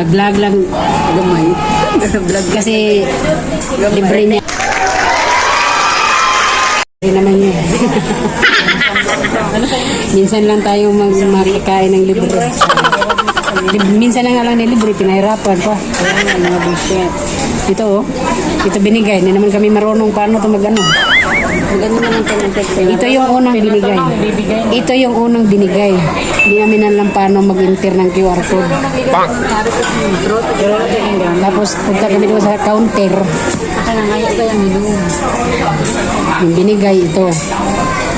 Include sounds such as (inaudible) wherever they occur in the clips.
Vlog lang. Gamay. Vlog kasi libre niya. Libre naman niya. (laughs) Minsan lang tayo mag makikain ng libre. Lib- Minsan lang lang ni libre, pinahirapan pa. mga bullshit. Ito oh, ito binigay. Hindi naman kami marunong paano ito mag-ano. Naman ito ng text. Ito yung unang binigay. Ito yung unang binigay. Hindi namin alam paano mag-enter ng QR code. Tapos punta kami doon sa counter. Yung binigay ito.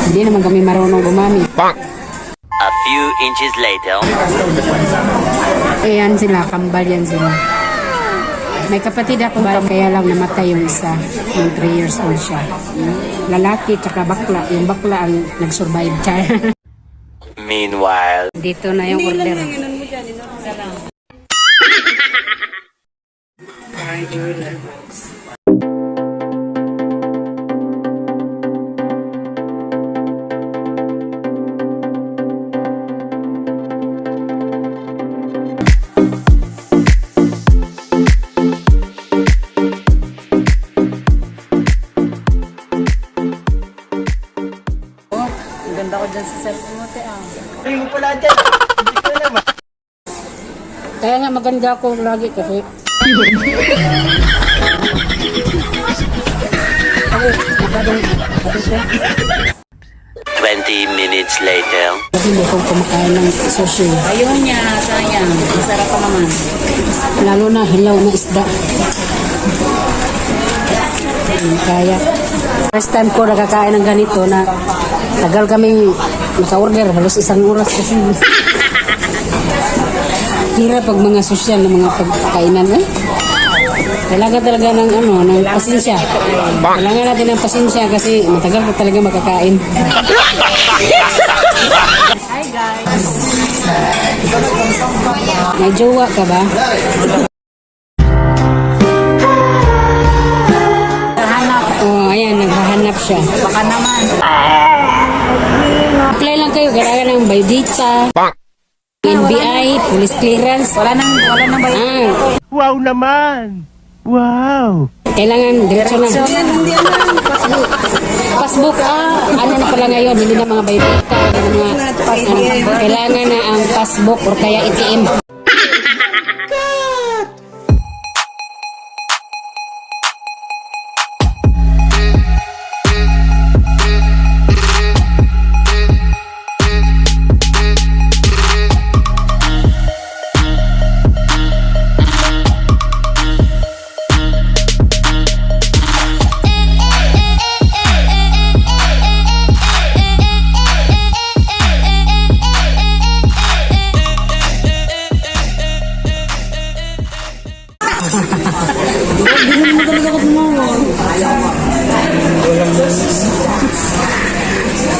Hindi naman kami marunong gumamit. A few inches later. Ayan sila, kambal yan sila. May kapatid ako ba, kaya lang namatay yung isa. Yung 3 years old siya. Lalaki, tsaka bakla. Yung bakla ang nag-survive siya. (laughs) Meanwhile. Dito na yung order. (laughs) Ang ganda ko dyan sa cellphone mo, te, ah. Kaya nga maganda ako lagi kasi. Twenty minutes later. Hindi ako kumakain ng sushi. Ayaw niya, sayang. Masarap pa naman. Lalo na hilaw na isda. Hindi kaya. First time ko nakakain ng ganito na tagal kaming naka-order. Halos isang oras kasi. (laughs) Hirap pag mga sosyal na mga pagkainan eh. Kailangan talaga ng ano, ng pasensya. Kailangan natin ng pasensya kasi matagal ka talaga makakain. Hi, guys. May jowa ka ba? Naghahanap siya. Baka naman. Apply lang kayo, kailangan ng Baydita, NBI, police clearance. Wala nang, wala nang bayo. Ah, Wow naman! Wow! kailangan diretso na. Passbook, ah, ano na pala ngayon, hindi na mga hindi na mga, ano, kailangan na ang passbook or kaya ATM.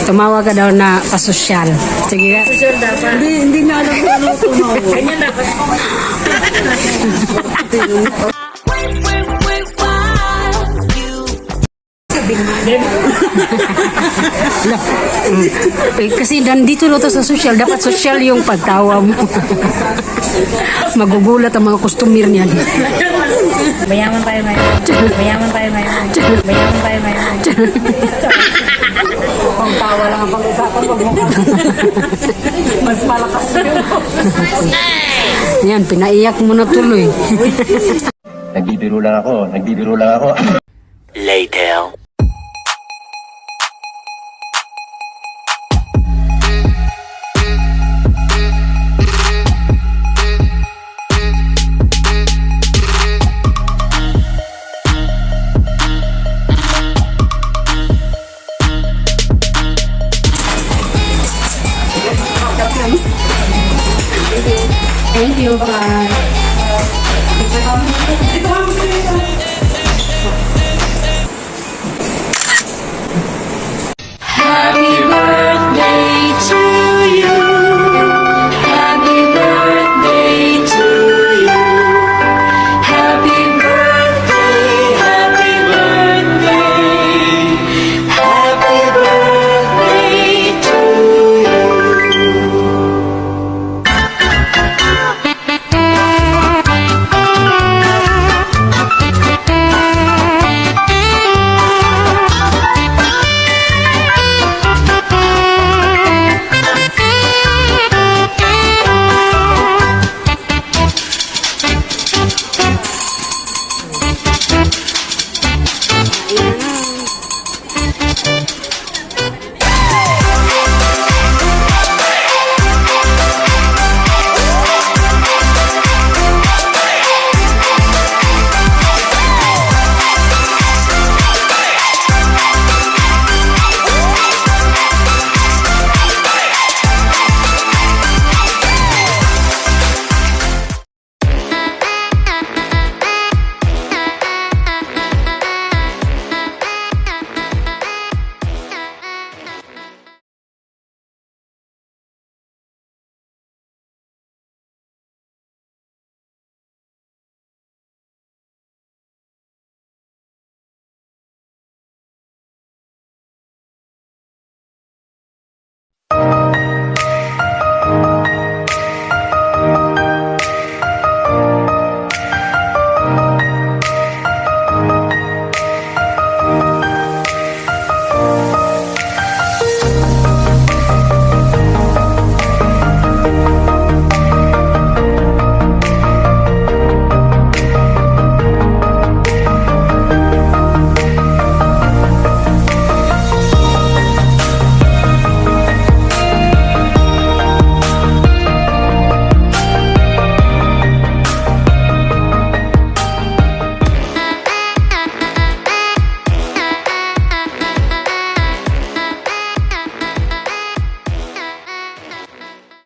Tumawa ka daw na pasosyal. Sige nga. Sure, dapat. Hindi, hindi na alam kung ano tumawa. Ganyan dapat. Ala, mm. Eh, kasi nandito na to sa social, dapat social yung pagtawa mo. Magugulat ang mga customer niyan. Mayaman tayo ngayon. Mayaman tayo ngayon. Mayaman tayo ngayon. Pang tawa lang ang pag-usapan. Pag Mas malakas yun. Yan, pinaiyak mo na tuloy. Nagbibiro lang ako, nagbibiro lang ako. Later. you. Bye. Ito ang